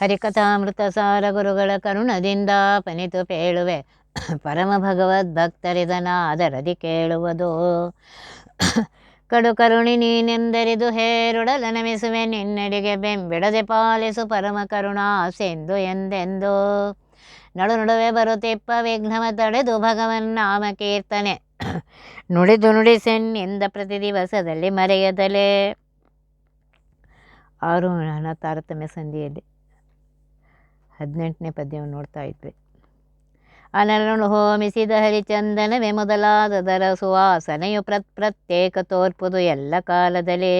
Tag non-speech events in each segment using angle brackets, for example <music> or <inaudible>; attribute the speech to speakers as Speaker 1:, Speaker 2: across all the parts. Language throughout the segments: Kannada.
Speaker 1: ಹರಿಕಥಾಮೃತ ಸಾರ ಗುರುಗಳ ಕರುಣದಿಂದ ಪನಿತು ಪೇಳುವೆ. ಪರಮ ಭಗವದ್ ಭಕ್ತರಿದನ ಅದರದಿ ಕೇಳುವುದು. ಕಡು ಕರುಣಿ ನೀನೆಂದರಿದು ಹೇರುಡಲ ನಮಿಸುವೆ. ನಿನ್ನಡಿಗೆ ಬೆಂಬಿಡದೆ ಪಾಲಿಸು ಪರಮ ಕರುಣಾ ಸೆಂದು ಎಂದೆಂದು. ನಡು ನಡುವೆ ಬರುತ್ತಿಪ್ಪ ವಿಘ್ನವ ತಡೆದು ಭಗವನ್ ನಾಮ ಕೀರ್ತನೆ. ನುಡಿದು ನುಡಿಸೆನ್ನಿಂದ ಪ್ರತಿ ದಿವಸದಲ್ಲಿ ಮರೆಯದಲೇ. ಆರು ತಾರತಮ್ಯ ಸಂಧಿಯಲ್ಲಿ. ಹದಿನೆಂಟನೇ ಪದ್ಯವನ್ನು ನೋಡ್ತಾ ಇದ್ವಿ. ಅನರನು ಹೋಮಿಸಿದ ಹರಿಚಂದನವೇ ಮೊದಲಾದದರ ಸುವಾಸನೆಯು ಪ್ರತ್ ಪ್ರತ್ಯೇಕ ತೋರ್ಪುದು ಎಲ್ಲ ಕಾಲದಲ್ಲಿ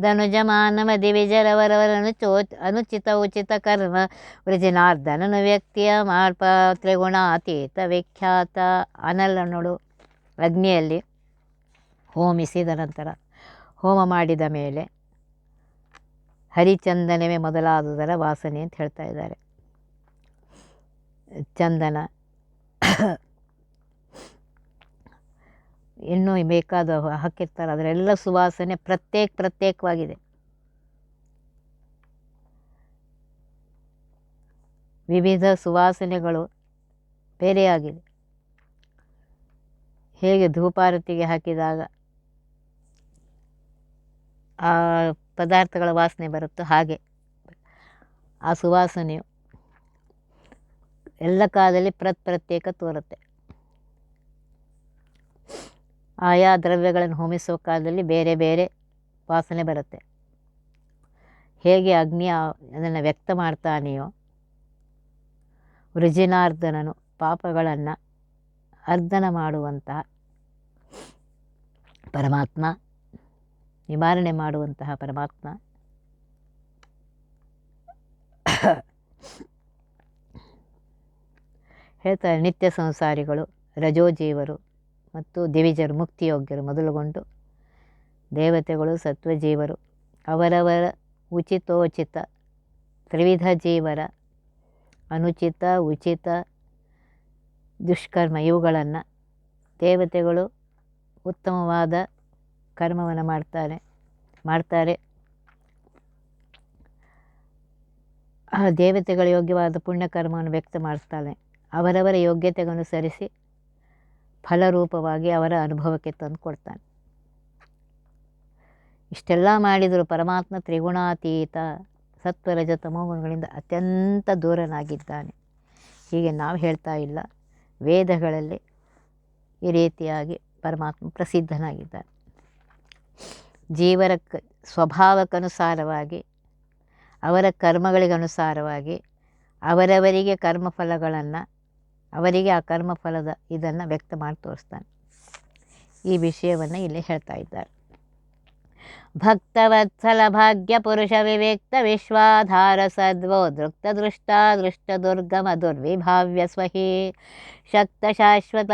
Speaker 1: ಧನುಜ ಮಾನವ ದಿವಿಜರವರವರನ್ನು ಚೋ ಅನುಚಿತ ಉಚಿತ ಕರ್ಮ ವೃಜನಾರ್ದನನು ವ್ಯಕ್ತಿಯ ಮಾರ್ಪ ತ್ರಿಗುಣಾತೀತ ವಿಖ್ಯಾತ. ಅನಲನುಡು ಅಗ್ನಿಯಲ್ಲಿ ಹೋಮಿಸಿದ ನಂತರ ಹೋಮ ಮಾಡಿದ ಮೇಲೆ ಹರಿಚಂದನವೇ ಮೊದಲಾದದರ ವಾಸನೆ ಅಂತ ಹೇಳ್ತಾ ಇದ್ದಾರೆ. ಚಂದನ. ಇನ್ನೂ ಬೇಕಾದ ಹಾಕಿರ್ತಾರೆ. ಅದರೆಲ್ಲ ಸುವಾಸನೆ ಪ್ರತ್ಯೇಕ ಪ್ರತ್ಯೇಕವಾಗಿದೆ. ವಿವಿಧ ಸುವಾಸನೆಗಳು ಬೇರೆಯಾಗಿದೆ ಹೇಗೆ ಧೂಪಾರತಿಗೆ ಹಾಕಿದಾಗ ಆ ಪದಾರ್ಥಗಳ ವಾಸನೆ ಬರುತ್ತೋ ಹಾಗೆ ಆ ಸುವಾಸನೆಯು ಎಲ್ಲ ಕಾಲದಲ್ಲಿ ಪ್ರತ್ ಪ್ರತ್ಯೇಕ ತೋರುತ್ತೆ. ಆಯಾ ದ್ರವ್ಯಗಳನ್ನು ಹೋಮಿಸುವ ಕಾಲದಲ್ಲಿ ಬೇರೆ ಬೇರೆ ವಾಸನೆ ಬರುತ್ತೆ. ಹೇಗೆ ಅಗ್ನಿ ಅದನ್ನು ವ್ಯಕ್ತ ಮಾಡ್ತಾನೆಯೋ, ವೃಜಿನಾರ್ಧನನು ಪಾಪಗಳನ್ನು ಅರ್ಧನ ಮಾಡುವಂತಹ ಪರಮಾತ್ಮ, ನಿವಾರಣೆ ಮಾಡುವಂತಹ ಪರಮಾತ್ಮ. ಹೇಳ್ತಾರೆ ನಿತ್ಯ ಸಂಸಾರಿಗಳು, ರಜೋಜೀವರು ಮತ್ತು ದಿವಿಜರು, ಮುಕ್ತಿಯೋಗ್ಯರು ಮೊದಲುಗೊಂಡು. ದೇವತೆಗಳು, ಸತ್ವಜೀವರು, ಅವರವರ ಉಚಿತೋಚಿತ, ತ್ರಿವಿಧ ಜೀವರ, ಅನುಚಿತ, ಉಚಿತ, ದುಷ್ಕರ್ಮ ಇವುಗಳನ್ನು ದೇವತೆಗಳು ಉತ್ತಮವಾದ ಕರ್ಮವನ್ನು ಮಾಡ್ತಾರೆ ಮಾಡ್ತಾರೆ. ಆ ದೇವತೆಗಳ ಯೋಗ್ಯವಾದ ಪುಣ್ಯಕರ್ಮವನ್ನು ವ್ಯಕ್ತ ಮಾಡ್ತಾನೆ ಅವರವರ ಯೋಗ್ಯತೆಗನುಸರಿಸಿ ಫಲರೂಪವಾಗಿ ಅವರ ಅನುಭವಕ್ಕೆ ತಂದು ಕೊಡ್ತಾನೆ. ಇಷ್ಟೆಲ್ಲ ಮಾಡಿದರೂ ಪರಮಾತ್ಮ ತ್ರಿಗುಣಾತೀತ ಸತ್ವರಜ ತಮೋಗುಣಗಳಿಂದ ಅತ್ಯಂತ ದೂರನಾಗಿದ್ದಾನೆ. ಹೀಗೆ ನಾವು ಹೇಳ್ತಾ ಇಲ್ಲ. ವೇದಗಳಲ್ಲಿ ಈ ರೀತಿಯಾಗಿ ಪರಮಾತ್ಮ ಪ್ರಸಿದ್ಧನಾಗಿದ್ದಾನೆ. ಜೀವರ ಕ ಸ್ವಭಾವಕ್ಕನುಸಾರವಾಗಿ, ಅವರ ಕರ್ಮಗಳಿಗನುಸಾರವಾಗಿ, ಅವರವರಿಗೆ ಕರ್ಮಫಲಗಳನ್ನು ಅವರಿಗೆ ಆ ಕರ್ಮಫಲದ ಇದನ್ನು ವ್ಯಕ್ತ ಮಾಡಿ ತೋರಿಸ್ತಾನೆ. ಈ ವಿಷಯವನ್ನು ಇಲ್ಲಿ ಹೇಳ್ತಾ ಇದ್ದಾರೆ. ಭಕ್ತವತ್ಸಲ ಭಾಗ್ಯ ಪುರುಷ ವಿವೇಕ್ತ ವಿಶ್ವಾಧಾರ ಸದ್ವೋ ದೃಕ್ತ ದೃಷ್ಟ ದೃಷ್ಟ ದುರ್ಗಮ ದುರ್ವಿಭಾವ್ಯ ಸ್ವಹಿ ಶಕ್ತ ಶಾಶ್ವತ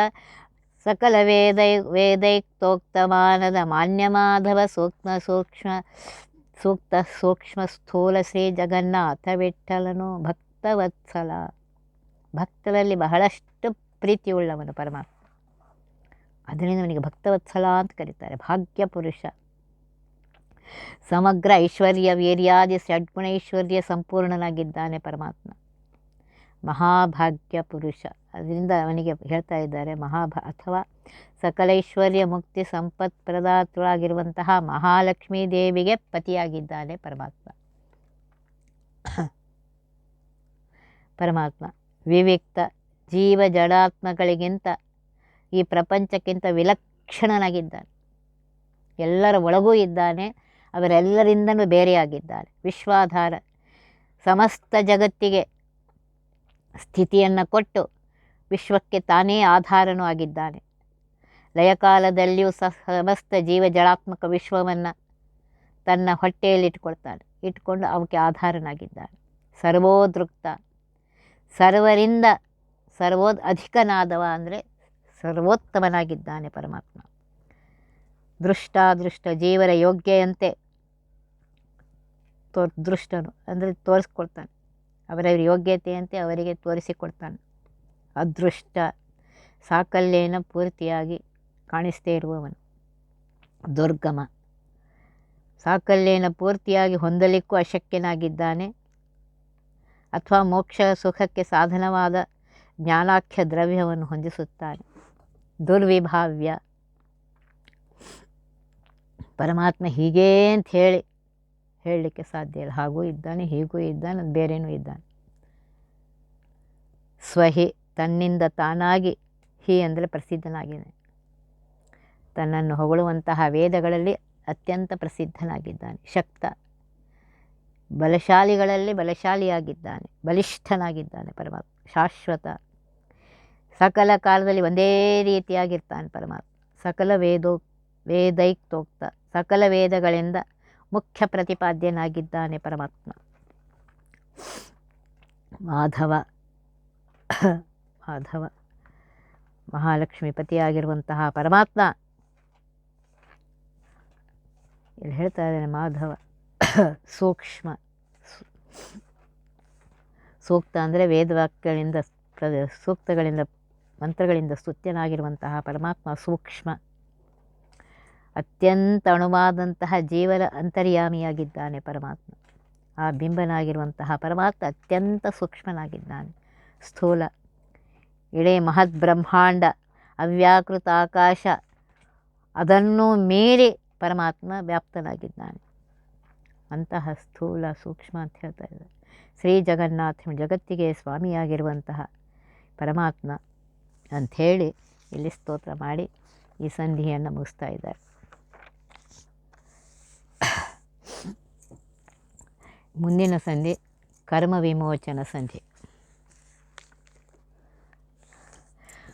Speaker 1: ಸಕಲ ವೇದೈ ವೇದೈಕ್ತೋಕ್ತಮಾನದ ಮಾನ್ಯಮಾಧವ ಸೂಕ್ಷ್ಮ ಸೂಕ್ಷ್ಮ ಸೂಕ್ತ ಸೂಕ್ಷ್ಮ ಸ್ಥೂಲ ಶ್ರೀ ಜಗನ್ನಾಥ ವಿಠಲನು ಭಕ್ತವತ್ಸಲ. ಭಕ್ತರಲ್ಲಿ ಬಹಳಷ್ಟು ಪ್ರೀತಿಯುಳ್ಳವನು ಪರಮಾತ್ಮ. ಅದರಿಂದ ಅವನಿಗೆ ಭಕ್ತವತ್ಸಲ ಅಂತ ಕರೀತಾರೆ. ಭಾಗ್ಯ ಪುರುಷ. ಸಮಗ್ರ ಐಶ್ವರ್ಯ ವೀರ್ಯಾದಿ ಷಡ್ಗುಣೈಶ್ವರ್ಯ ಸಂಪೂರ್ಣನಾಗಿದ್ದಾನೆ ಪರಮಾತ್ಮ. ಮಹಾಭಾಗ್ಯ ಪುರುಷ. ಅದರಿಂದ ಅವನಿಗೆ ಹೇಳ್ತಾ ಇದ್ದಾರೆ, ಮಹಾಭಾ ಅಥವಾ ಸಕಲೈಶ್ವರ್ಯ ಮುಕ್ತಿ ಸಂಪತ್ ಪ್ರದಾತಳಾಗಿರುವಂತಹ ಮಹಾಲಕ್ಷ್ಮೀ ದೇವಿಗೆ ಪತಿಯಾಗಿದ್ದಾನೆ ಪರಮಾತ್ಮ. ಪರಮಾತ್ಮ. ವಿವಿಕ್ತ ಜೀವ ಜಡಾತ್ಮಗಳಿಗಿಂತ ಈ ಪ್ರಪಂಚಕ್ಕಿಂತ ವಿಲಕ್ಷಣನಾಗಿದ್ದಾನೆ. ಎಲ್ಲರ ಒಳಗೂ ಇದ್ದಾನೆ, ಅವರೆಲ್ಲರಿಂದನೂ ಬೇರೆಯಾಗಿದ್ದಾನೆ. ವಿಶ್ವಾಧಾರ ಸಮಸ್ತ ಜಗತ್ತಿಗೆ ಸ್ಥಿತಿಯನ್ನು ಕೊಟ್ಟು ವಿಶ್ವಕ್ಕೆ ತಾನೇ ಆಧಾರನೂ ಆಗಿದ್ದಾನೆ. ಲಯಕಾಲದಲ್ಲಿಯೂ ಸಹ ಸಮಸ್ತ ಜೀವ ಜಡಾತ್ಮಕ ವಿಶ್ವವನ್ನು ತನ್ನ ಹೊಟ್ಟೆಯಲ್ಲಿ ಇಟ್ಕೊಳ್ತಾನೆ ಇಟ್ಕೊಂಡು ಅವಕ್ಕೆ ಆಧಾರನಾಗಿದ್ದಾನೆ. ಸರ್ವೋದೃಕ್ತ ಸರ್ವರಿಂದ ಸರ್ವೋ ಅಧಿಕನಾದವ ಅಂದರೆ ಸರ್ವೋತ್ತಮನಾಗಿದ್ದಾನೆ ಪರಮಾತ್ಮ. ದೃಷ್ಟಾದೃಷ್ಟ ಜೀವರ ಯೋಗ್ಯಯಂತೆ ತೋ ದೃಷ್ಟನು ಅಂದರೆ ತೋರಿಸ್ಕೊಳ್ತಾನೆ. ಅವರವರ ಯೋಗ್ಯತೆಯಂತೆ ಅವರಿಗೆ ತೋರಿಸಿಕೊಡ್ತಾನೆ. ಅದೃಷ್ಟ ಸಾಕಲ್ಯೇನ ಪೂರ್ತಿಯಾಗಿ ಕಾಣಿಸ್ತೇ ಇರುವವನು. ದುರ್ಗಮ. ಸಾಕಲ್ಯೇನ ಪೂರ್ತಿಯಾಗಿ ಹೊಂದಲಿಕ್ಕೂ ಅಶಕ್ಯನಾಗಿದ್ದಾನೆ. ಅಥವಾ ಮೋಕ್ಷ ಸುಖಕ್ಕೆ ಸಾಧನವಾದ ಜ್ಞಾನಾಖ್ಯ ದ್ರವ್ಯವನ್ನು ಹೊಂದಿಸುತ್ತಾನೆ ದುರ್ವಿಭಾವ್ಯ. ಪರಮಾತ್ಮ ಹೀಗೇ ಅಂತ ಹೇಳಿ ಹೇಳಲಿಕ್ಕೆ ಸಾಧ್ಯ ಇಲ್ಲ. ಹಾಗೂ ಇದ್ದಾನೆ, ಹೀಗೂ ಇದ್ದಾನೆ, ಬೇರೆನೂ ಇದ್ದಾನೆ. ಸ್ವಹಿ ತನ್ನಿಂದ ತಾನಾಗಿ ಹಿ ಅಂದರೆ ಪ್ರಸಿದ್ಧನಾಗಿದೆ ತನ್ನನ್ನು ಹೊಗಳುವಂತಹ ವೇದಗಳಲ್ಲಿ ಅತ್ಯಂತ ಪ್ರಸಿದ್ಧನಾಗಿದ್ದಾನೆ. ಶಕ್ತ. ಬಲಶಾಲಿಗಳಲ್ಲಿ ಬಲಶಾಲಿಯಾಗಿದ್ದಾನೆ, ಬಲಿಷ್ಠನಾಗಿದ್ದಾನೆ ಪರಮಾತ್ಮ, ಶಾಶ್ವತ. ಸಕಲ ಕಾಲದಲ್ಲಿ ಒಂದೇ ರೀತಿಯಾಗಿರ್ತಾನೆ ಪರಮಾತ್ಮ. ಸಕಲ ವೇದೋ, ವೇದೈಕ್ತೋಕ್ತ, ಸಕಲ ವೇದಗಳಿಂದ ಮುಖ್ಯ ಪ್ರತಿಪಾದ್ಯನಾಗಿದ್ದಾನೆ ಪರಮಾತ್ಮ. ಮಾಧವ ಮಾಧವ ಮಹಾಲಕ್ಷ್ಮೀಪತಿಯಾಗಿರುವಂತಹ ಪರಮಾತ್ಮ. ಇಲ್ಲಿ ಹೇಳ್ತಾ ಇದ್ದಾನೆ ಮಾಧವ? <coughs> ಸೂಕ್ಷ್ಮ. ಸೂಕ್ತ ಅಂದರೆ ವೇದವಾಕ್ಯಗಳಿಂದ ಸೂಕ್ತಗಳಿಂದ, ಮಂತ್ರಗಳಿಂದ ಸ್ತುತ್ಯನಾಗಿರುವಂತಹ ಪರಮಾತ್ಮ ಸೂಕ್ಷ್ಮ. ಅತ್ಯಂತ ಅಣುವಾದಂತಹ ಜೀವನ ಅಂತರ್ಯಾಮಿಯಾಗಿದ್ದಾನೆ ಪರಮಾತ್ಮ. ಆ ಬಿಂಬನಾಗಿರುವಂತಹ ಪರಮಾತ್ಮ ಅತ್ಯಂತ ಸೂಕ್ಷ್ಮನಾಗಿದ್ದಾನೆ. ಸ್ಥೂಲ, ಇಡೀ ಮಹತ್ ಬ್ರಹ್ಮಾಂಡ, ಅವ್ಯಾಕೃತ ಆಕಾಶ, ಅದನ್ನು ಮೀರಿ ಪರಮಾತ್ಮ ವ್ಯಾಪ್ತನಾಗಿದ್ದಾನೆ. ಅಂತಹ ಸ್ಥೂಲ ಸೂಕ್ಷ್ಮ ಅಂತ ಹೇಳ್ತಾ ಇದ್ದಾರೆ. ಶ್ರೀ ಜಗನ್ನಾಥ ಜಗತ್ತಿಗೆ ಸ್ವಾಮಿಯಾಗಿರುವಂತಹ ಪರಮಾತ್ಮ ಅಂಥೇಳಿ ಇಲ್ಲಿ ಸ್ತೋತ್ರ ಮಾಡಿ ಈ ಸಂಧಿಯನ್ನು ಮುಗಿಸ್ತಾ ಇದ್ದಾರೆ. ಮುಂದಿನ ಸಂಧಿ ಕರ್ಮ ವಿಮೋಚನ ಸಂಧಿ.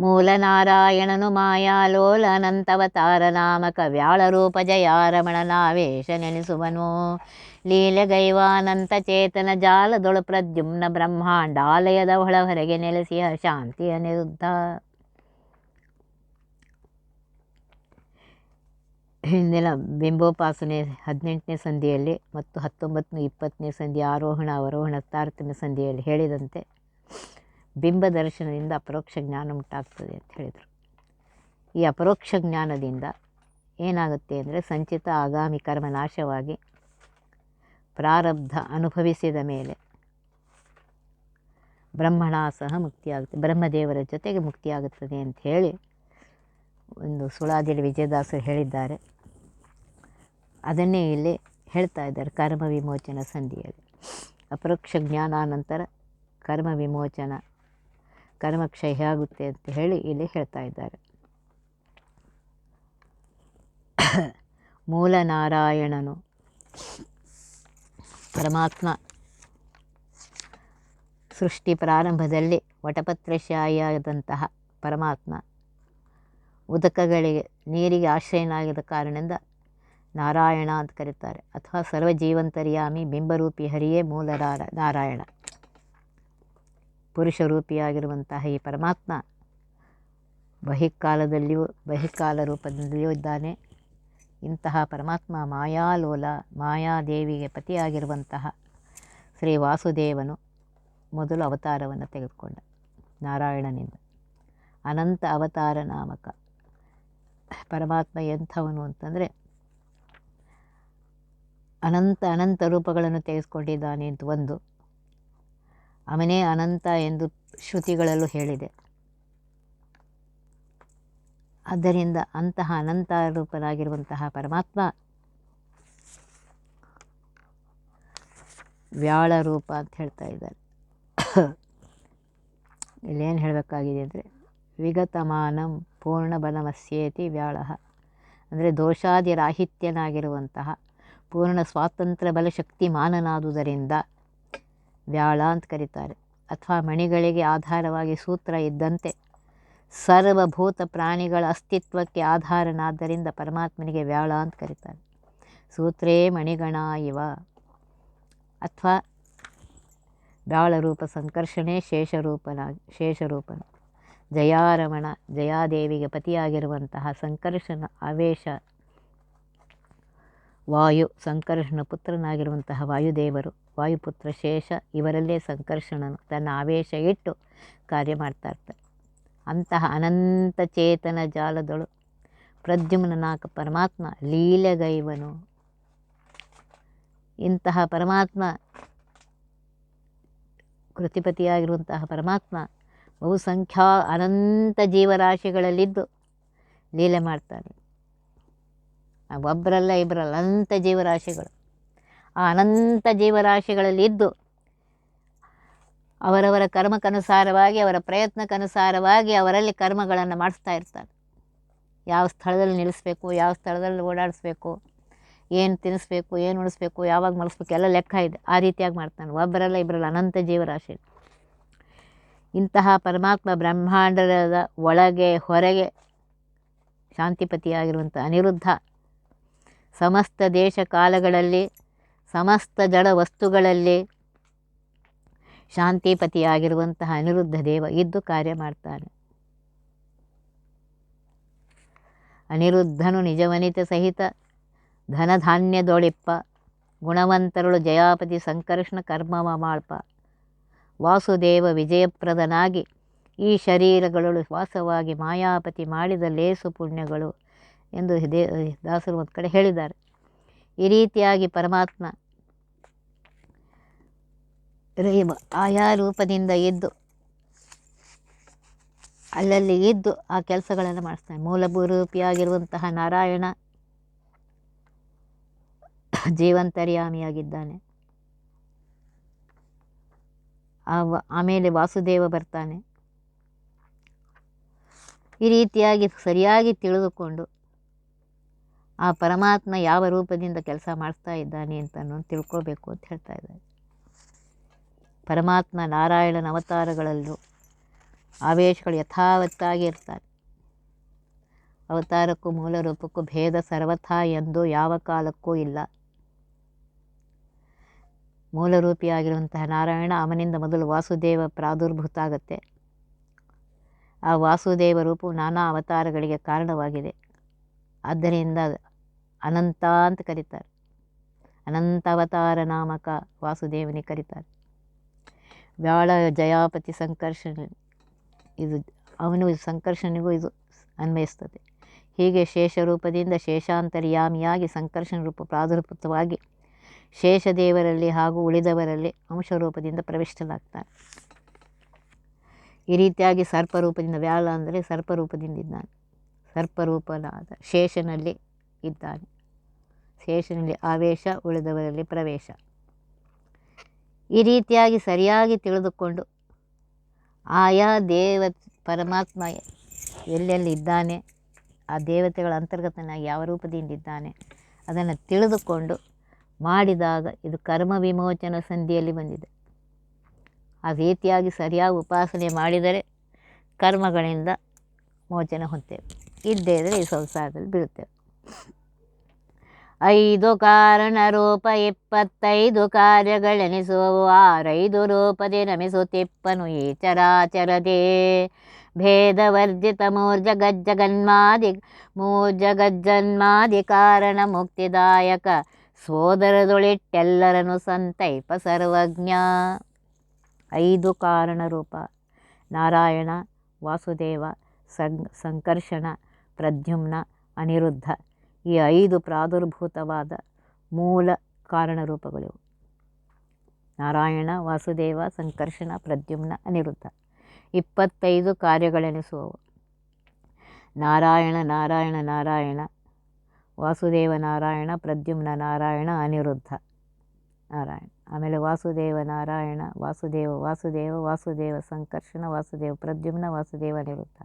Speaker 1: ಮೂಲ ಮಾಯಾಲೋಲನಂತವತಾರ ಮಾಯಾಲೋಲ ಅನಂತವತಾರ ನಾಮಕ ವ್ಯಾಳರೂಪ ಜಯಾರಮಣನಾವೇಶ ನೆನೆಸುವನು ಲೀಲೆಗೈವಾನಂತ ಚೇತನ ಜಾಲದೊಳು ಪ್ರದ್ಯುಮ್ನ ಬ್ರಹ್ಮಾಂಡಾಲಯದ ಒಳ ಹೊರಗೆ ನೆಲೆಸಿಯ ಶಾಂತಿಯ ನಿರುದ್ಧ. ಹಿಂದಿನ ಬಿಂಬೋಪಾಸನೆ ಹದಿನೆಂಟನೇ ಸಂಧಿಯಲ್ಲಿ ಮತ್ತು ಹತ್ತೊಂಬತ್ತನೇ ಇಪ್ಪತ್ತನೇ ಸಂಧಿ ಆರೋಹಣ ಅವರೋಹಣ ತಾರತಮ್ಯ ಸಂಧಿಯಲ್ಲಿ ಹೇಳಿದಂತೆ ಬಿಂಬ ದರ್ಶನದಿಂದ ಅಪರೋಕ್ಷ ಜ್ಞಾನ ಉಂಟಾಗ್ತದೆ ಅಂತ ಹೇಳಿದರು. ಈ ಅಪರೋಕ್ಷ ಜ್ಞಾನದಿಂದ ಏನಾಗುತ್ತೆ ಅಂದರೆ ಸಂಚಿತ ಆಗಾಮಿ ಕರ್ಮ ನಾಶವಾಗಿ ಪ್ರಾರಬ್ಧ ಅನುಭವಿಸಿದ ಮೇಲೆ ಬ್ರಹ್ಮಣ ಸಹ ಮುಕ್ತಿಯಾಗುತ್ತೆ. ಬ್ರಹ್ಮದೇವರ ಜೊತೆಗೆ ಮುಕ್ತಿಯಾಗುತ್ತದೆ ಅಂತ ಹೇಳಿ ಒಂದು ಸುಳಾದಿಲಿ ವಿಜಯದಾಸರು ಹೇಳಿದ್ದಾರೆ. ಅದನ್ನೇ ಇಲ್ಲಿ ಹೇಳ್ತಾ ಇದ್ದಾರೆ ಕರ್ಮ ವಿಮೋಚನ ಸಂಧಿಯಲ್ಲಿ. ಅಪರೋಕ್ಷ ಜ್ಞಾನಾನಂತರ ಕರ್ಮ ವಿಮೋಚನ ಕರ್ಮಕ್ಷಯ ಆಗುತ್ತೆ ಅಂತ ಹೇಳಿ ಇಲ್ಲಿ ಹೇಳ್ತಾ ಇದ್ದಾರೆ. ಮೂಲ ನಾರಾಯಣನು. ಪರಮಾತ್ಮ ಸೃಷ್ಟಿ ಪ್ರಾರಂಭದಲ್ಲಿ ವಟಪತ್ರಶಾಯಿಯಾದಂತಹ ಪರಮಾತ್ಮ ಉದಕಗಳಿಗೆ ನೀರಿಗೆ ಆಶ್ರಯನಾಗಿದ್ದ ಕಾರಣದಿಂದ ನಾರಾಯಣ ಅಂತ ಕರೀತಾರೆ. ಅಥವಾ ಸರ್ವಜೀವಂತರ್ಯಾಮಿ ಬಿಂಬರೂಪಿ ಹರಿಯೇ ಮೂಲ ನಾರ- ನಾರಾಯಣ. ಪುರುಷರೂಪಿಯಾಗಿರುವಂತಹ ಈ ಪರಮಾತ್ಮ ಬಹಿಕಾಲದಲ್ಲಿಯೂ, ಬಹಿಕಾಲ ರೂಪದಲ್ಲಿಯೂ ಇದ್ದಾನೆ. ಇಂತಹ ಪರಮಾತ್ಮ ಮಾಯಾಲೋಲ, ಮಾಯಾದೇವಿಗೆ ಪತಿಯಾಗಿರುವಂತಹ ಶ್ರೀ ವಾಸುದೇವನು ಮೊದಲು ಅವತಾರವನ್ನು ತೆಗೆದುಕೊಂಡ ನಾರಾಯಣನಿಂದ. ಅನಂತ ಅವತಾರ ನಾಮಕ. ಪರಮಾತ್ಮ ಎಂಥವನು ಅಂತಂದರೆ ಅನಂತ ಅನಂತ ರೂಪಗಳನ್ನು ತೆಗೆದುಕೊಂಡಿದ್ದಾನೆ ಅಂತ ಒಂದು ಅವನೇ ಅನಂತ ಎಂದು ಶ್ರುತಿಗಳಲ್ಲೂ ಹೇಳಿದೆ. ಆದ್ದರಿಂದ ಅಂತಹ ಅನಂತ ರೂಪನಾಗಿರುವಂತಹ ಪರಮಾತ್ಮ ವ್ಯಾಳ ರೂಪ ಅಂತ ಹೇಳ್ತಾ ಇದ್ದಾರೆ. ಇಲ್ಲೇನು ಹೇಳಬೇಕಾಗಿದೆ ಅಂದರೆ, ವಿಗತಮಾನಂ ಪೂರ್ಣ ಬಲಮಸ್ಯೇತಿ ವ್ಯಾಳ. ಅಂದರೆ ದೋಷಾದಿರಾಹಿತ್ಯನಾಗಿರುವಂತಹ ಪೂರ್ಣ ಸ್ವಾತಂತ್ರ್ಯ ಬಲಶಕ್ತಿಮಾನನಾದುದರಿಂದ ವ್ಯಾಳ ಅಂತ ಕರೀತಾರೆ. ಅಥವಾ ಮಣಿಗಳಿಗೆ ಆಧಾರವಾಗಿ ಸೂತ್ರ ಇದ್ದಂತೆ ಸರ್ವಭೂತ ಪ್ರಾಣಿಗಳ ಅಸ್ತಿತ್ವಕ್ಕೆ ಆಧಾರನಾದ್ದರಿಂದ ಪರಮಾತ್ಮನಿಗೆ ವ್ಯಾಳ ಅಂತ ಕರೀತಾರೆ. ಸೂತ್ರೇ ಮಣಿಗಣ ಇವ. ಅಥವಾ ವ್ಯಾಳ ರೂಪ ಸಂಕರ್ಷಣೆ ಶೇಷರೂಪನಾಗಿ ಶೇಷರೂಪನ. ಜಯಾರಮಣ, ಜಯಾದೇವಿಗೆ ಪತಿಯಾಗಿರುವಂತಹ ಸಂಕರ್ಷಣ, ಆವೇಶ ವಾಯು ಸಂಕರ್ಷಣ ಪುತ್ರನಾಗಿರುವಂತಹ ವಾಯುದೇವರು, ವಾಯುಪುತ್ರ ಶೇಷ, ಇವರಲ್ಲೇ ಸಂಕರ್ಷಣನು. ತನ್ನ ಆವೇಶ ಇಟ್ಟು ಕಾರ್ಯ ಮಾಡ್ತಾ ಇರ್ತಾರೆ ಅಂತಹ ಅನಂತ ಚೇತನ ಜಾಲದಳು ಪ್ರದ್ಯುಮ್ನಾಕ ಪರಮಾತ್ಮ ಲೀಲಗೈವನು. ಇಂತಹ ಪರಮಾತ್ಮ ಕೃತಿಪತಿಯಾಗಿರುವಂತಹ ಪರಮಾತ್ಮ ಬಹುಸಂಖ್ಯಾ ಅನಂತ ಜೀವರಾಶಿಗಳಲ್ಲಿದ್ದು ಲೀಲೆ ಮಾಡ್ತಾನೆ. ಒಬ್ಬರಲ್ಲ ಇಬ್ಬರಲ್ಲ ಅನಂತ ಜೀವರಾಶಿಗಳು. ಆ ಅನಂತ ಜೀವರಾಶಿಗಳಲ್ಲಿ ಇದ್ದು ಅವರವರ ಕರ್ಮಕ್ಕನುಸಾರವಾಗಿ, ಅವರ ಪ್ರಯತ್ನಕ್ಕನುಸಾರವಾಗಿ ಅವರಲ್ಲಿ ಕರ್ಮಗಳನ್ನು ಮಾಡಿಸ್ತಾ ಇರ್ತಾರೆ. ಯಾವ ಸ್ಥಳದಲ್ಲಿ ನಿಲ್ಲಿಸ್ಬೇಕು, ಯಾವ ಸ್ಥಳದಲ್ಲಿ ಓಡಾಡಿಸ್ಬೇಕು, ಏನು ತಿನ್ನಿಸ್ಬೇಕು, ಏನು ಉಣಿಸ್ಬೇಕು, ಯಾವಾಗ ಮಲಗಿಸ್ಬೇಕು ಎಲ್ಲ ಲೆಕ್ಕ ಇದೆ. ಆ ರೀತಿಯಾಗಿ ಮಾಡ್ತಾನೆ. ಒಬ್ಬರಲ್ಲ ಇಬ್ಬರಲ್ಲ ಅನಂತ ಜೀವರಾಶಿ ಇಂತಹ ಪರಮಾತ್ಮ ಬ್ರಹ್ಮಾಂಡದ ಒಳಗೆ, ಹೊರಗೆ ಶಾಂತಿಪತಿಯಾಗಿರುವಂಥ ಅನಿರುದ್ಧ ಸಮಸ್ತ ದೇಶ ಕಾಲಗಳಲ್ಲಿ, ಸಮಸ್ತ ಜಡ ವಸ್ತುಗಳಲ್ಲಿ ಶಾಂತಿಪತಿಯಾಗಿರುವಂತಹ ಅನಿರುದ್ಧ ದೇವ ಇದ್ದು ಕಾರ್ಯ ಮಾಡ್ತಾನೆ. ಅನಿರುದ್ಧನು ನಿಜವನಿತ ಸಹಿತ ಧನಧಾನ್ಯದೊಳಿಪ್ಪ ಗುಣವಂತರುಳು ಜಯಾಪತಿ ಸಂಕರ್ಷಣ ಕರ್ಮವ ಮಾಳ್ಪ ವಾಸುದೇವ ವಿಜಯಪ್ರದನಾಗಿ ಈ ಶರೀರಗಳು ವಾಸವಾಗಿ ಮಾಯಾಪತಿ ಮಾಡಿದ ಲೇಸು ಪುಣ್ಯಗಳು ಎಂದು ದೇ ದಾಸರು ಒಂದು ಕಡೆ ಹೇಳಿದ್ದಾರೆ. ಈ ರೀತಿಯಾಗಿ ಪರಮಾತ್ಮ ಆಯಾ ರೂಪದಿಂದ ಇದ್ದು ಅಲ್ಲಲ್ಲಿ ಇದ್ದು ಆ ಕೆಲಸಗಳನ್ನು ಮಾಡಿಸ್ತಾನೆ. ಮೂಲಭೂರೂಪಿಯಾಗಿರುವಂತಹ ನಾರಾಯಣ ಜೀವಂತರ್ಯಾಮಿಯಾಗಿದ್ದಾನೆ. ಆಮೇಲೆ ವಾಸುದೇವ ಬರ್ತಾನೆ. ಈ ರೀತಿಯಾಗಿ ಸರಿಯಾಗಿ ತಿಳಿದುಕೊಂಡು ಆ ಪರಮಾತ್ಮ ಯಾವ ರೂಪದಿಂದ ಕೆಲಸ ಮಾಡ್ತಾ ಇದ್ದಾನೆ ಅಂತ ತಿಳ್ಕೊಬೇಕು ಅಂತ ಹೇಳ್ತಾ ಇದ್ದಾರೆ. ಪರಮಾತ್ಮ ನಾರಾಯಣನ ಅವತಾರಗಳಲ್ಲೂ ಆವೇಶಗಳು ಯಥಾವತ್ತಾಗಿ ಇರ್ತಾರೆ. ಅವತಾರಕ್ಕೂ ಮೂಲ ರೂಪಕ್ಕೂ ಭೇದ ಸರ್ವಥಾ ಎಂದು ಯಾವ ಕಾಲಕ್ಕೂ ಇಲ್ಲ. ಮೂಲರೂಪಿಯಾಗಿರುವಂತಹ ನಾರಾಯಣ ಅವನಿಂದ ಮೊದಲು ವಾಸುದೇವ ಪ್ರಾದುರ್ಭೂತ ಆಗುತ್ತೆ. ಆ ವಾಸುದೇವ ರೂಪವು ನಾನಾ ಅವತಾರಗಳಿಗೆ ಕಾರಣವಾಗಿದೆ. ಆದ್ದರಿಂದ ಅನಂತ ಅಂತ ಕರೀತಾರೆ. ಅನಂತಾವತಾರ ನಾಮಕ ವಾಸುದೇವನಿಗೆ ಕರೀತಾರೆ. ವ್ಯಾಳ ಜಯಾಪತಿ ಸಂಕರ್ಷಣೆ, ಇದು ಅವನು ಸಂಕರ್ಷಣಿಗೂ ಇದು ಅನ್ವಯಿಸ್ತದೆ. ಹೀಗೆ ಶೇಷರೂಪದಿಂದ ಶೇಷಾಂತರ್ಯಾಮಿಯಾಗಿ ಸಂಕರ್ಷಣ ರೂಪ ಪ್ರಾದುರ್ಭೂತವಾಗಿ ಶೇಷದೇವರಲ್ಲಿ ಹಾಗೂ ಉಳಿದವರಲ್ಲಿ ಅಂಶರೂಪದಿಂದ ಪ್ರವಿಷ್ಟನಾಗ್ತಾನೆ ಈ ರೀತಿಯಾಗಿ ಸರ್ಪರೂಪದಿಂದ ವ್ಯಾಳ ಅಂದರೆ ಸರ್ಪರೂಪದಿಂದ ಇದ್ದಾನೆ. ಸರ್ಪರೂಪನಾದ ಶೇಷನಲ್ಲಿ ಇದ್ದಾನೆ. ಶೇಷನಲ್ಲಿ ಆವೇಶ, ಉಳಿದವರಲ್ಲಿ ಪ್ರವೇಶ. ಈ ರೀತಿಯಾಗಿ ಸರಿಯಾಗಿ ತಿಳಿದುಕೊಂಡು ಆಯಾ ದೇವ ಪರಮಾತ್ಮ ಎಲ್ಲೆಲ್ಲಿ ಇದ್ದಾನೆ, ಆ ದೇವತೆಗಳ ಅಂತರ್ಗತನಾಗಿ ಯಾವ ರೂಪದಿಂದ ಇದ್ದಾನೆ ಅದನ್ನು ತಿಳಿದುಕೊಂಡು ಮಾಡಿದಾಗ ಇದು ಕರ್ಮ ವಿಮೋಚನ ಸಂಧಿಯಲ್ಲಿ ಬಂದಿದೆ. ಆ ರೀತಿಯಾಗಿ ಸರಿಯಾಗಿ ಉಪಾಸನೆ ಮಾಡಿದರೆ ಕರ್ಮಗಳಿಂದ ಮೋಚನೆ ಹೊಂದ್ತೇವೆ. ಇದ್ದೇ ಇದ್ದರೆ ಈ ಸಂಸಾರದಲ್ಲಿ ಬೀಳ್ತೇವೆ ಐದು ಕಾರಣ ರೂಪ ಇಪ್ಪತ್ತೈದು ಕಾರ್ಯಗಳೆನಿಸುವವು. ಆರೈದು ರೂಪದಿ ನಮಿಸುತ್ತಿಪ್ಪನು ಈ ಚರಾಚರದೇ. ಭೇದವರ್ಜಿತ ಮೂರ್ಜಗಜ್ಜಗನ್ಮಾದಿ ಮೂರ್ಜಗಜ್ಜನ್ಮಾದಿ ಕಾರಣ ಮುಕ್ತಿದಾಯಕ. ಸೋದರದೊಳಿಟ್ಟೆಲ್ಲರನ್ನು ಸಂತೈಪ ಸರ್ವಜ್ಞ. ಐದು ಕಾರಣ ರೂಪ. ನಾರಾಯಣ, ವಾಸುದೇವ ಸಂ ಸಂಕರ್ಷಣ, ಪ್ರದ್ಯುಮ್ನ, ಅನಿರುದ್ಧ. ಈ ಐದು ಪ್ರಾದುರ್ಭೂತವಾದ ಮೂಲ ಕಾರಣ ರೂಪಗಳು ನಾರಾಯಣ, ವಾಸುದೇವ, ಸಂಕರ್ಷಣ, ಪ್ರದ್ಯುಮ್ನ, ಅನಿರುದ್ಧ. ಇಪ್ಪತ್ತೈದು ಕಾರ್ಯಗಳೆನಿಸುವವು. ನಾರಾಯಣ ನಾರಾಯಣ ನಾರಾಯಣ, ವಾಸುದೇವ, ನಾರಾಯಣ, ಪ್ರದ್ಯುಮ್ನ, ನಾರಾಯಣ, ಅನಿರುದ್ಧ. ನಾರಾಯಣ. ಆಮೇಲೆ ವಾಸುದೇವ, ನಾರಾಯಣ, ವಾಸುದೇವ ವಾಸುದೇವ ವಾಸುದೇವ, ಸಂಕರ್ಷಣ, ವಾಸುದೇವ, ಪ್ರದ್ಯುಮ್ನ, ವಾಸುದೇವ, ಅನಿರುದ್ಧ.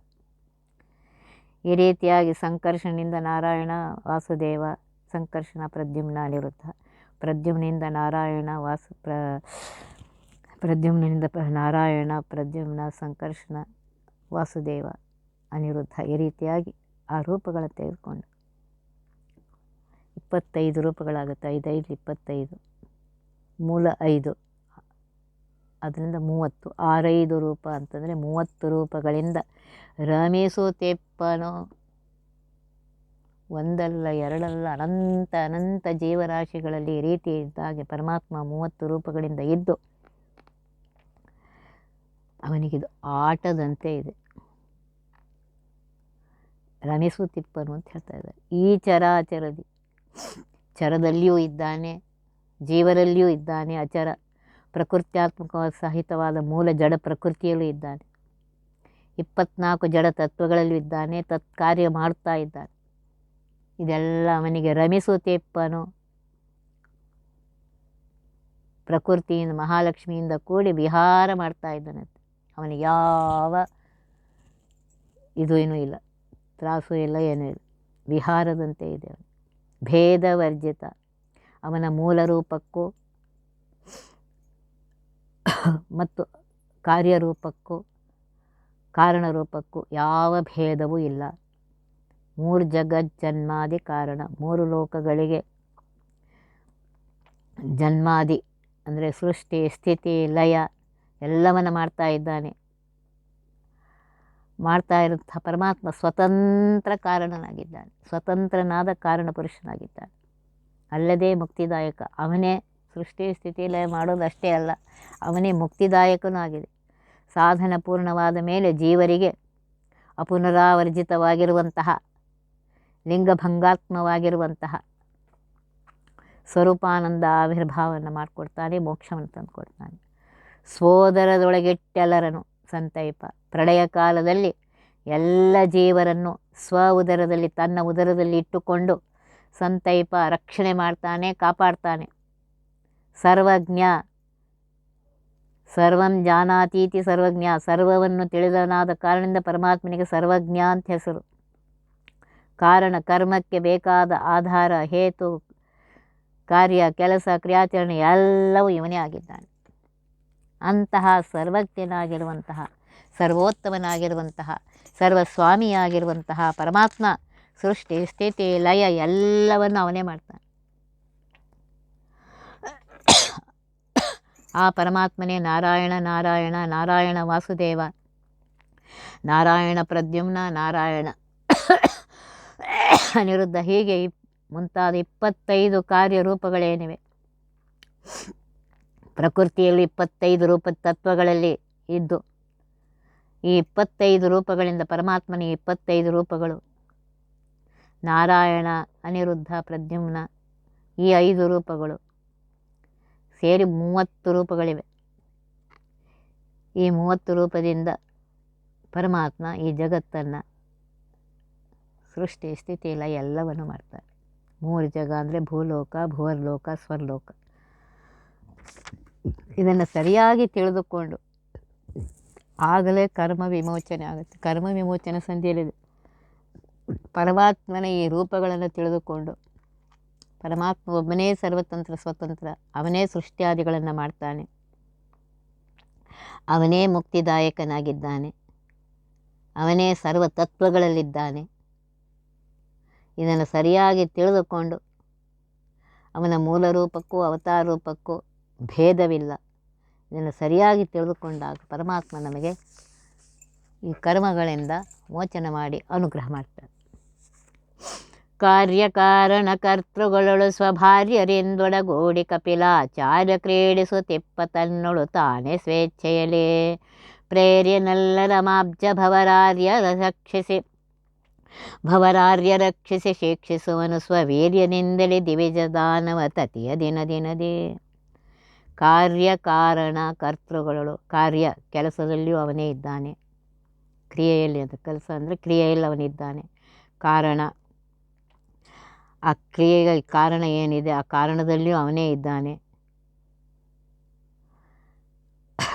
Speaker 1: ಈ ರೀತಿಯಾಗಿ ಸಂಕರ್ಷನಿಂದ ನಾರಾಯಣ ವಾಸುದೇವ ಸಂಕರ್ಷಣ ಪ್ರದ್ಯುಮ್ನ ಅನಿರುದ್ಧ ಪ್ರದ್ಯುಮ್ನಿಂದ ನಾರಾಯಣ ವಾಸು ಪ್ರ, ಪ್ರದ್ಯುಮ್ನಿಂದ ನಾರಾಯಣ ಪ್ರದ್ಯುಮ್ನ ಸಂಕರ್ಷಣ ವಾಸುದೇವ ಅನಿರುದ್ಧ ಈ ರೀತಿಯಾಗಿ ಆ ರೂಪಗಳ ತೆಗೆದುಕೊಂಡು. ಇಪ್ಪತ್ತೈದು ರೂಪಗಳಾಗುತ್ತೆ. ಐದೈದು, ಇಪ್ಪತ್ತೈದು, ಮೂಲ ಐದು. ಅದರಿಂದ ಮೂವತ್ತು. ಆರೈದು ರೂಪ ಅಂತಂದರೆ ಮೂವತ್ತು ರೂಪಗಳಿಂದ. ರಮೇಶು ತೆಪ್ಪನೋ ಒಂದಲ್ಲ, ಎರಡಲ್ಲ, ಅನಂತ ಅನಂತ ಜೀವರಾಶಿಗಳಲ್ಲಿ ರೀತಿ ಇದ್ದಾಗೆ ಪರಮಾತ್ಮ ಮೂವತ್ತು ರೂಪಗಳಿಂದ ಇದ್ದು ಅವನಿಗಿದು ಆಟದಂತೆ ಇದೆ. ರಮೇಸು ತಿಪ್ಪನು ಅಂತ ಹೇಳ್ತಾ ಇದ್ದಾರೆ. ಈ ಚರಾಚರದಿ, ಚರದಲ್ಲಿಯೂ ಇದ್ದಾನೆ, ಜೀವರಲ್ಲಿಯೂ ಇದ್ದಾನೆ ಅಚರ. ಪ್ರಕೃತ್ಯಾತ್ಮಕ ಸಹಿತವಾದ ಮೂಲ ಜಡ ಪ್ರಕೃತಿಯಲ್ಲೂ ಇದ್ದಾನೆ. ಇಪ್ಪತ್ನಾಲ್ಕು ಜಡ ತತ್ವಗಳಲ್ಲೂ ಇದ್ದಾನೆ ತತ್ ಕಾರ್ಯ ಮಾಡ್ತಾ ಇದ್ದಾನೆ. ಇದೆಲ್ಲ ಅವನಿಗೆ ರಮಿಸುತ್ತೇಪ್ಪನು ತೆಪ್ಪನು. ಪ್ರಕೃತಿಯಿಂದ, ಮಹಾಲಕ್ಷ್ಮಿಯಿಂದ ಕೂಡಿ ವಿಹಾರ ಮಾಡ್ತಾ ಇದ್ದಾನೆ ಅವನಿಗೆ ಯಾವ ಇದು ಏನೂ ಇಲ್ಲ, ತ್ರಾಸು ಇಲ್ಲ, ಏನೂ ಇಲ್ಲ. ವಿಹಾರದಂತೆ ಇದೆ ಅವನು. ಭೇದವರ್ಜಿತ ಅವನ ಮೂಲ ರೂಪಕ್ಕೂ <coughs> ಮತ್ತು ಕಾರ್ಯರೂಪಕ್ಕೂ, ಕಾರಣರೂಪಕ್ಕೂ ಯಾವ ಭೇದವೂ ಇಲ್ಲ. ಮೂರು ಜಗಜ್ಜನ್ಮಾದಿ ಕಾರಣ. ಮೂರು ಲೋಕಗಳಿಗೆ ಜನ್ಮಾದಿ ಅಂದರೆ ಸೃಷ್ಟಿ, ಸ್ಥಿತಿ, ಲಯ ಎಲ್ಲವನ್ನು ಮಾಡ್ತಾ ಇದ್ದಾನೆ. ಮಾಡ್ತಾ ಇರುವಂಥ ಪರಮಾತ್ಮ ಸ್ವತಂತ್ರ ಕಾರಣನಾಗಿದ್ದಾನೆ. ಸ್ವತಂತ್ರನಾದ ಕಾರಣ ಪುರುಷನಾಗಿದ್ದಾನೆ. ಅಲ್ಲದೆ ಮುಕ್ತಿದಾಯಕ. ಅವನೇ ಸೃಷ್ಟಿ ಸ್ಥಿತಿ ಲಯ ಮಾಡೋದಷ್ಟೇ ಅಲ್ಲ, ಅವನೇ ಮುಕ್ತಿದಾಯಕನೂ ಆಗಿದೆ ಸಾಧನ ಪೂರ್ಣವಾದ ಮೇಲೆ ಜೀವರಿಗೆ ಅಪುನರಾವರ್ಜಿತವಾಗಿರುವಂತಹ, ಲಿಂಗಭಂಗಾತ್ಮವಾಗಿರುವಂತಹ ಸ್ವರೂಪಾನಂದ ಆವಿರ್ಭಾವವನ್ನು ಮಾಡಿಕೊಡ್ತಾನೆ, ಮೋಕ್ಷವನ್ನು ತಂದುಕೊಡ್ತಾನೆ. ಸೋದರದೊಳಗೆಟ್ಟೆಲ್ಲರನು ಸಂತೈಪ. ಪ್ರಳಯ ಕಾಲದಲ್ಲಿ ಎಲ್ಲ ಜೀವರನ್ನು ಸ್ವ ಉದರದಲ್ಲಿ ತನ್ನ ಉದರದಲ್ಲಿ ಇಟ್ಟುಕೊಂಡು ಸಂತೈಪ, ರಕ್ಷಣೆ ಮಾಡ್ತಾನೆ, ಕಾಪಾಡ್ತಾನೆ. ಸರ್ವಜ್ಞ. ಸರ್ವಂ ಜಾನಾತೀತಿ ಸರ್ವಜ್ಞ. ಸರ್ವವನ್ನು ತಿಳಿದನಾದ ಕಾರಣದಿಂದ ಪರಮಾತ್ಮನಿಗೆ ಸರ್ವಜ್ಞ ಅಂತ ಹೆಸರು. ಕಾರಣ, ಕರ್ಮಕ್ಕೆ ಬೇಕಾದ ಆಧಾರ, ಹೇತು, ಕಾರ್ಯ, ಕೆಲಸ, ಕ್ರಿಯಾಚರಣೆ ಎಲ್ಲವೂ ಇವನೇ ಆಗಿದ್ದಾನೆ. ಅಂತಹ ಸರ್ವಜ್ಞನಾಗಿರುವಂತಹ, ಸರ್ವೋತ್ತಮನಾಗಿರುವಂತಹ, ಸರ್ವಸ್ವಾಮಿಯಾಗಿರುವಂತಹ ಪರಮಾತ್ಮ, ಸೃಷ್ಟಿ, ಸ್ಥಿತಿ, ಲಯ ಎಲ್ಲವನ್ನು ಅವನೇ ಮಾಡ್ತಾನೆ. ಆ ಪರಮಾತ್ಮನೇ ನಾರಾಯಣ ನಾರಾಯಣ ನಾರಾಯಣ ವಾಸುದೇವ. ನಾರಾಯಣ ಪ್ರದ್ಯುಮ್ನ ನಾರಾಯಣ. ಅನಿರುದ್ಧ, ಹೀಗೆ ಮುಂತಾದ ಇಪ್ಪತ್ತೈದು ಕಾರ್ಯರೂಪಗಳೇನಿವೆ ಪ್ರಕೃತಿಯಲ್ಲಿ ಇಪ್ಪತ್ತೈದು ರೂಪ ತತ್ವಗಳಲ್ಲಿ ಇದ್ದು, ಈ ಇಪ್ಪತ್ತೈದು ರೂಪಗಳಿಂದ ಪರಮಾತ್ಮನ ಇಪ್ಪತ್ತೈದು ರೂಪಗಳು. ನಾರಾಯಣ, ಅನಿರುದ್ಧ, ಪ್ರದ್ಯುಮ್ನ ಈ ಐದು ರೂಪಗಳು. ಸೇರಿ ಮೂವತ್ತು ರೂಪಗಳಿವೆ. ಈ ಮೂವತ್ತು ರೂಪದಿಂದ ಪರಮಾತ್ಮ ಈ ಜಗತ್ತನ್ನು ಸೃಷ್ಟಿ, ಸ್ಥಿತಿ ಇಲ್ಲ ಎಲ್ಲವನ್ನು ಮಾಡ್ತಾರೆ. ಮೂರು ಜಗ ಅಂದರೆ ಭೂಲೋಕ, ಭುವರ್ಲೋಕ, ಸ್ವರ್ಲೋಕ. ಇದನ್ನು ಸರಿಯಾಗಿ ತಿಳಿದುಕೊಂಡು ಆಗಲೇ ಕರ್ಮ ವಿಮೋಚನೆ ಆಗುತ್ತೆ. ಕರ್ಮ ವಿಮೋಚನೆ ಸಂಧಿಯಲ್ಲಿದೆ. ಪರಮಾತ್ಮನ ಈ ರೂಪಗಳನ್ನು ತಿಳಿದುಕೊಂಡು ಪರಮಾತ್ಮ ಒಬ್ಬನೇ ಸರ್ವತಂತ್ರ, ಸ್ವತಂತ್ರ. ಅವನೇ ಸೃಷ್ಟಿಯಾದಿಗಳನ್ನು ಮಾಡ್ತಾನೆ. ಅವನೇ ಮುಕ್ತಿದಾಯಕನಾಗಿದ್ದಾನೆ. ಅವನೇ ಸರ್ವ ತತ್ವಗಳಲ್ಲಿದ್ದಾನೆ ಇದನ್ನು ಸರಿಯಾಗಿ ತಿಳಿದುಕೊಂಡು ಅವನ ಮೂಲ ರೂಪಕ್ಕೂ ಅವತಾರ ರೂಪಕ್ಕೂ ಭೇದವಿಲ್ಲ. ಇದನ್ನು ಸರಿಯಾಗಿ ತಿಳಿದುಕೊಂಡಾಗ ಪರಮಾತ್ಮ ನಮಗೆ ಈ ಕರ್ಮಗಳಿಂದ ಮೋಚನ ಮಾಡಿ ಅನುಗ್ರಹ ಮಾಡ್ತಾನೆ. ಕಾರ್ಯಕಾರಣ ಕರ್ತೃಗಳಳು ಸ್ವಭಾರ್ಯರಿಂದೊಡಗೂಡಿ ಕಪಿಲಾಚಾರ್ಯ ಕ್ರೀಡಿಸುತ್ತಿಪ್ಪ ತನ್ನೊಳು ತಾನೇ ಸ್ವೇಚ್ಛೆಯಲೇ. ಪ್ರೇರ್ಯನಲ್ಲರ ಮಾಬ್ಜ ಭವರಾರ್ಯ ರಕ್ಷಿಸಿ ಭವರಾರ್ಯ ರಕ್ಷಿಸಿ ಶಿಕ್ಷಿಸುವನು ಸ್ವವೀರ್ಯನಿಂದಲೇ ದಿವಿಜ ದಾನವ ತತಿಯ ದಿನ ದಿನದೇ. ಕಾರ್ಯಕಾರಣ ಕರ್ತೃಗಳು ಕಾರ್ಯ ಕೆಲಸದಲ್ಲಿಯೂ ಅವನೇ ಇದ್ದಾನೆ. ಕ್ರಿಯೆಯಲ್ಲಿ ಅಂತ, ಕೆಲಸ ಅಂದರೆ ಕ್ರಿಯೆಯಲ್ಲಿ ಅವನಿದ್ದಾನೆ. ಕಾರಣ ಆ ಕ್ರಿಯೆಗೆ ಕಾರಣ ಏನಿದೆ? ಆ ಕಾರಣದಲ್ಲಿಯೂ ಅವನೇ ಇದ್ದಾನೆ.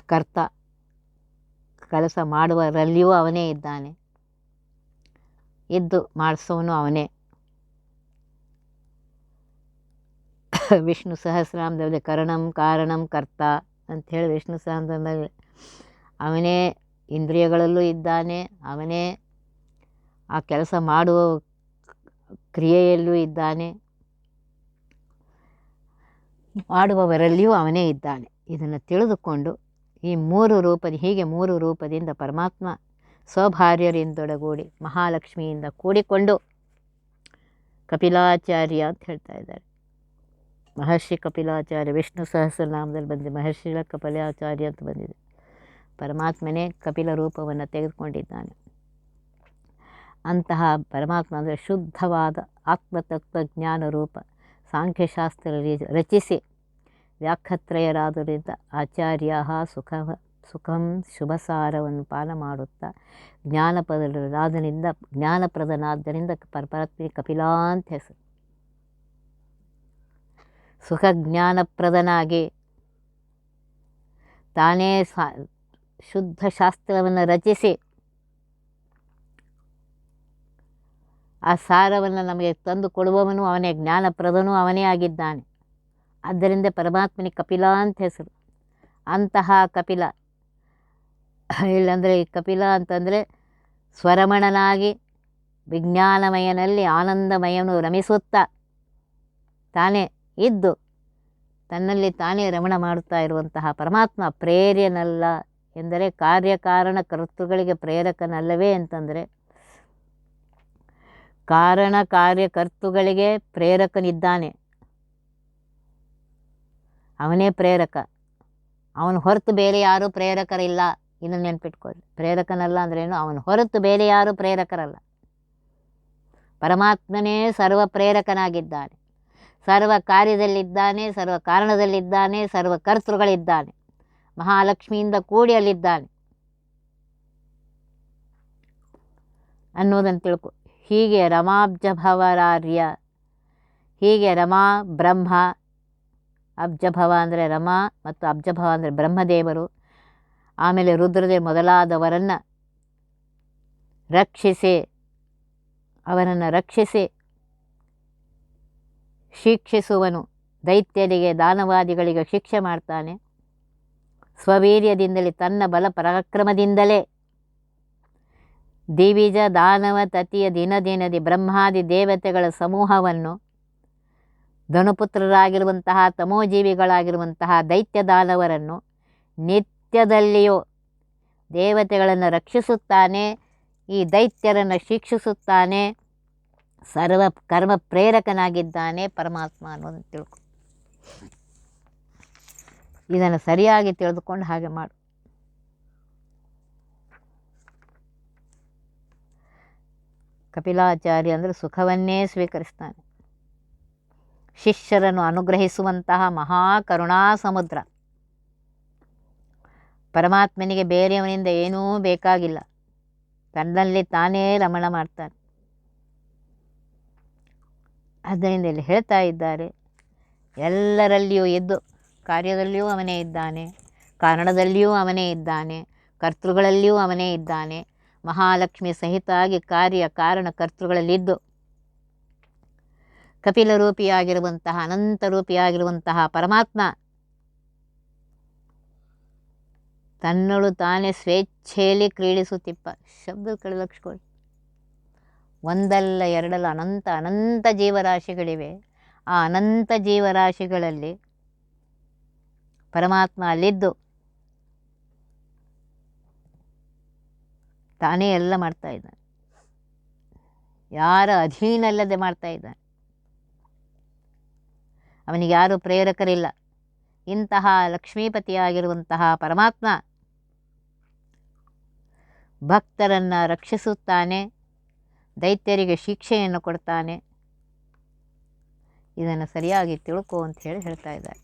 Speaker 1: ಕರ್ತ ಕೆಲಸ ಮಾಡುವರಲ್ಲಿಯೂ ಅವನೇ ಇದ್ದಾನೆ. ಇದ್ದು ಮಾಡಿಸೋನು ಅವನೇ. ವಿಷ್ಣು ಸಹಸ್ರಾಮದಲ್ಲಿ ಕರಣಂ ಕಾರಣಂ ಕರ್ತ ಅಂಥೇಳಿ ವಿಷ್ಣು ಸಹಸ್ರಾಮದಲ್ಲಿ ಅವನೇ ಇಂದ್ರಿಯಗಳಲ್ಲೂ ಇದ್ದಾನೆ, ಅವನೇ ಆ ಕೆಲಸ ಮಾಡುವ ಕ್ರಿಯೆಯಲ್ಲೂ ಇದ್ದಾನೆ. ಮಾಡುವವರಲ್ಲಿಯೂ ಅವನೇ ಇದ್ದಾನೆ. ಇದನ್ನು ತಿಳಿದುಕೊಂಡು ಈ ಮೂರು ರೂಪದ, ಹೀಗೆ ಮೂರು ರೂಪದಿಂದ ಪರಮಾತ್ಮ ಸ್ವಭಾರ್ಯರಿಂದೊಡಗೂಡಿ ಮಹಾಲಕ್ಷ್ಮಿಯಿಂದ ಕೂಡಿಕೊಂಡು ಕಪಿಲಾಚಾರ್ಯ ಅಂತ ಹೇಳ್ತಾ ಇದ್ದಾರೆ. ಮಹರ್ಷಿ ಕಪಿಲಾಚಾರ್ಯ, ವಿಷ್ಣು ಸಹಸ್ರನಾಮದಲ್ಲಿ ಬಂದಿದೆ. ಮಹರ್ಷಿಗಳ ಕಪಿಲಾಚಾರ್ಯ ಅಂತ ಬಂದಿದೆ. ಪರಮಾತ್ಮನೇ ಕಪಿಲ ರೂಪವನ್ನು ತೆಗೆದುಕೊಂಡಿದ್ದಾನೆ. ಅಂತಹ ಪರಮಾತ್ಮ ಅಂದರೆ ಶುದ್ಧವಾದ ಆತ್ಮತತ್ವಜ್ಞಾನ ರೂಪ ಸಾಂಖ್ಯಶಾಸ್ತ್ರ ರಚಿಸಿ ವ್ಯಾಖತ್ರಯರಾದರಿಂದ ಆಚಾರ್ಯ ಸುಖ ಸುಖಂ ಶುಭಸಾರವನ್ನು ಪಾಲ ಮಾಡುತ್ತಾ ಜ್ಞಾನಪದರಾದರಿಂದ ಜ್ಞಾನಪ್ರದನಾದ್ದರಿಂದ ಪರಮಾತ್ಮೆ ಕಪಿಲಾ ಅಂತ ಹೆಸರು. ಸುಖ ಜ್ಞಾನಪ್ರದನಾಗಿ ತಾನೇ ಶುದ್ಧ ಶಾಸ್ತ್ರವನ್ನು ರಚಿಸಿ ಆ ಸಾರವನ್ನು ನಮಗೆ ತಂದು ಕೊಡುವವನು ಅವನೇ, ಜ್ಞಾನಪ್ರದನೂ ಅವನೇ ಆಗಿದ್ದಾನೆ. ಆದ್ದರಿಂದ ಪರಮಾತ್ಮನಿಗೆ ಕಪಿಲ ಅಂತ ಹೆಸರು. ಅಂತಹ ಕಪಿಲ. ಇಲ್ಲಂದರೆ ಈ ಕಪಿಲ ಅಂತಂದರೆ ಸ್ವರಮಣನಾಗಿ ವಿಜ್ಞಾನಮಯನಲ್ಲಿ ಆನಂದಮಯನು ರಮಿಸುತ್ತಾ ತಾನೇ ಇದ್ದು ತನ್ನಲ್ಲಿ ತಾನೇ ರಮಣ ಮಾಡುತ್ತಾ ಇರುವಂತಹ ಪರಮಾತ್ಮ ಪ್ರೇರ್ಯನಲ್ಲ ಎಂದರೆ ಕಾರ್ಯಕಾರಣ ಕರ್ತೃಗಳಿಗೆ ಪ್ರೇರಕನಲ್ಲವೇ ಅಂತಂದರೆ ಕಾರಣ ಕಾರ್ಯಕರ್ತುಗಳಿಗೆ ಪ್ರೇರಕನಿದ್ದಾನೆ. ಅವನೇ ಪ್ರೇರಕ. ಅವನು ಹೊರತು ಬೇರೆ ಯಾರೂ ಪ್ರೇರಕರಿಲ್ಲ. ಇನ್ನು ನೆನ್ಪಿಟ್ಕೊಳ್ಳಿ. ಪ್ರೇರಕನಲ್ಲ ಅಂದ್ರೇನು ಅವನು ಹೊರತು ಬೇರೆ ಯಾರೂ ಪ್ರೇರಕರಲ್ಲ. ಪರಮಾತ್ಮನೇ ಸರ್ವ ಪ್ರೇರಕನಾಗಿದ್ದಾನೆ. ಸರ್ವ ಕಾರ್ಯದಲ್ಲಿದ್ದಾನೆ, ಸರ್ವ ಕಾರಣದಲ್ಲಿದ್ದಾನೆ, ಸರ್ವ ಕರ್ತೃಗಳಿದ್ದಾನೆ. ಮಹಾಲಕ್ಷ್ಮಿಯಿಂದ ಕೂಡಿ ಅಲ್ಲಿದ್ದಾನೆ ಅನ್ನೋದನ್ನು ತಿಳ್ಕೊ. ಹೀಗೆ ರಮಾಬ್ಜಭವರಾರ್ಯ. ಹೀಗೆ ರಮಾ ಬ್ರಹ್ಮ. ಅಬ್ಜಭವ ಅಂದರೆ ರಮಾ ಮತ್ತು ಅಬ್ಜಭವ ಅಂದರೆ ಬ್ರಹ್ಮದೇವರು. ಆಮೇಲೆ ರುದ್ರದೇ ಮೊದಲಾದವರನ್ನು ರಕ್ಷಿಸಿ, ಅವರನ್ನು ರಕ್ಷಿಸಿ ಶಿಕ್ಷಿಸುವನು. ದೈತ್ಯರಿಗೆ, ದಾನವಾದಿಗಳಿಗೆ ಶಿಕ್ಷೆ ಮಾಡ್ತಾನೆ. ಸ್ವವೀರ್ಯದಿಂದಲೇ ತನ್ನ ಬಲ ಪರಾಕ್ರಮದಿಂದಲೇ ದಿವಿಜ ದಾನವ ತತಿಯ ದಿನ ದಿನದಿ ಬ್ರಹ್ಮಾದಿ ದೇವತೆಗಳ ಸಮೂಹವನ್ನು ಧನುಪುತ್ರರಾಗಿರುವಂತಹ ತಮೋಜೀವಿಗಳಾಗಿರುವಂತಹ ದೈತ್ಯ ದಾನವರನ್ನು ನಿತ್ಯದಲ್ಲಿಯೂ ದೇವತೆಗಳನ್ನು ರಕ್ಷಿಸುತ್ತಾನೆ, ಈ ದೈತ್ಯರನ್ನು ಶಿಕ್ಷಿಸುತ್ತಾನೆ, ಸರ್ವ ಕರ್ಮ ಪ್ರೇರಕನಾಗಿದ್ದಾನೆ ಪರಮಾತ್ಮ ಅನ್ನೋದನ್ನು ತಿಳ್ಕೊ. ಇದನ್ನು ಸರಿಯಾಗಿ ತಿಳಿದುಕೊಂಡು ಹಾಗೆ ಮಾಡು. ಕಪಿಲಾಚಾರ್ಯ ಅಂದರೆ ಸುಖವನ್ನೇ ಸ್ವೀಕರಿಸ್ತಾನೆ. ಶಿಷ್ಯರನ್ನು ಅನುಗ್ರಹಿಸುವಂತಹ ಮಹಾಕರುಣಾ ಸಮುದ್ರ. ಪರಮಾತ್ಮನಿಗೆ ಬೇರೆಯವನಿಂದ ಏನೂ ಬೇಕಾಗಿಲ್ಲ. ತನ್ನಲ್ಲಿ ತಾನೇ ರಮಣ ಮಾಡ್ತಾನೆ. ಆದ್ದರಿಂದ ಇಲ್ಲಿ ಹೇಳ್ತಾ ಇದ್ದಾರೆ, ಎಲ್ಲರಲ್ಲಿಯೂ ಎದ್ದು, ಕಾರ್ಯದಲ್ಲಿಯೂ ಅವನೇ ಇದ್ದಾನೆ, ಕಾರಣದಲ್ಲಿಯೂ ಅವನೇ ಇದ್ದಾನೆ, ಕರ್ತೃಗಳಲ್ಲಿಯೂ ಅವನೇ ಇದ್ದಾನೆ ಮಹಾಲಕ್ಷ್ಮಿ ಸಹಿತವಾಗಿ ಕಾರ್ಯ ಕಾರಣ ಕರ್ತೃಗಳಲ್ಲಿದ್ದು ಕಪಿಲ ರೂಪಿಯಾಗಿರುವಂತಹ ಅನಂತ ರೂಪಿಯಾಗಿರುವಂತಹ ಪರಮಾತ್ಮ ತನ್ನಳು ತಾನೇ ಸ್ವೇಚ್ಛೆಯಲ್ಲಿ ಕ್ರೀಡಿಸುತ್ತಿಪ್ಪ. ಶಬ್ದ ಕಳೆದಕ್ಷಿಕೊಳ್ಳಿ ಒಂದಲ್ಲ ಎರಡಲ್ಲ ಅನಂತ ಅನಂತ ಜೀವರಾಶಿಗಳಿವೆ. ಆ ಅನಂತ ಜೀವರಾಶಿಗಳಲ್ಲಿ ಪರಮಾತ್ಮ ಅಲ್ಲಿದ್ದು. ತಾನೇ ಎಲ್ಲ ಮಾಡ್ತಾ ಇದ್ದಾನೆ. ಯಾರ ಅಧೀನಲ್ಲದೆ ಮಾಡ್ತಾ ಇದ್ದಾನೆ. ಅವನಿಗೆ ಯಾರು ಪ್ರೇರಕರಿಲ್ಲ. ಇಂತಹ ಲಕ್ಷ್ಮೀಪತಿಯಾಗಿರುವಂತಹ ಪರಮಾತ್ಮ ಭಕ್ತರನ್ನು ರಕ್ಷಿಸುತ್ತಾನೆ, ದೈತ್ಯರಿಗೆ ಶಿಕ್ಷೆಯನ್ನು ಕೊಡ್ತಾನೆ. ಇದನ್ನು ಸರಿಯಾಗಿ ತಿಳ್ಕೊ ಅಂತ ಹೇಳಿ ಹೇಳ್ತಾ ಇದ್ದಾರೆ.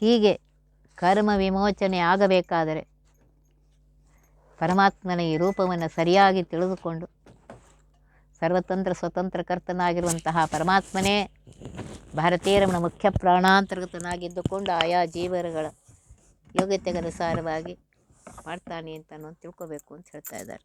Speaker 1: ಹೀಗೆ ಕರ್ಮ ವಿಮೋಚನೆ ಆಗಬೇಕಾದರೆ ಪರಮಾತ್ಮನ ಈ ರೂಪವನ್ನು ಸರಿಯಾಗಿ ತಿಳಿದುಕೊಂಡು ಸರ್ವತಂತ್ರ ಸ್ವತಂತ್ರ ಕರ್ತನಾಗಿರುವಂತಹ ಪರಮಾತ್ಮನೇ ಭಾರತೀಯರಮಣ ಮುಖ್ಯ ಪ್ರಾಣಾಂತರ್ಗತನಾಗಿದ್ದುಕೊಂಡು ಆಯಾ ಜೀವರುಗಳ ಯೋಗ್ಯತೆಗನುಸಾರವಾಗಿ ಮಾಡ್ತಾನೆ ಅಂತ ತಿಳ್ಕೊಬೇಕು ಅಂತ ಹೇಳ್ತಾ ಇದ್ದಾರೆ.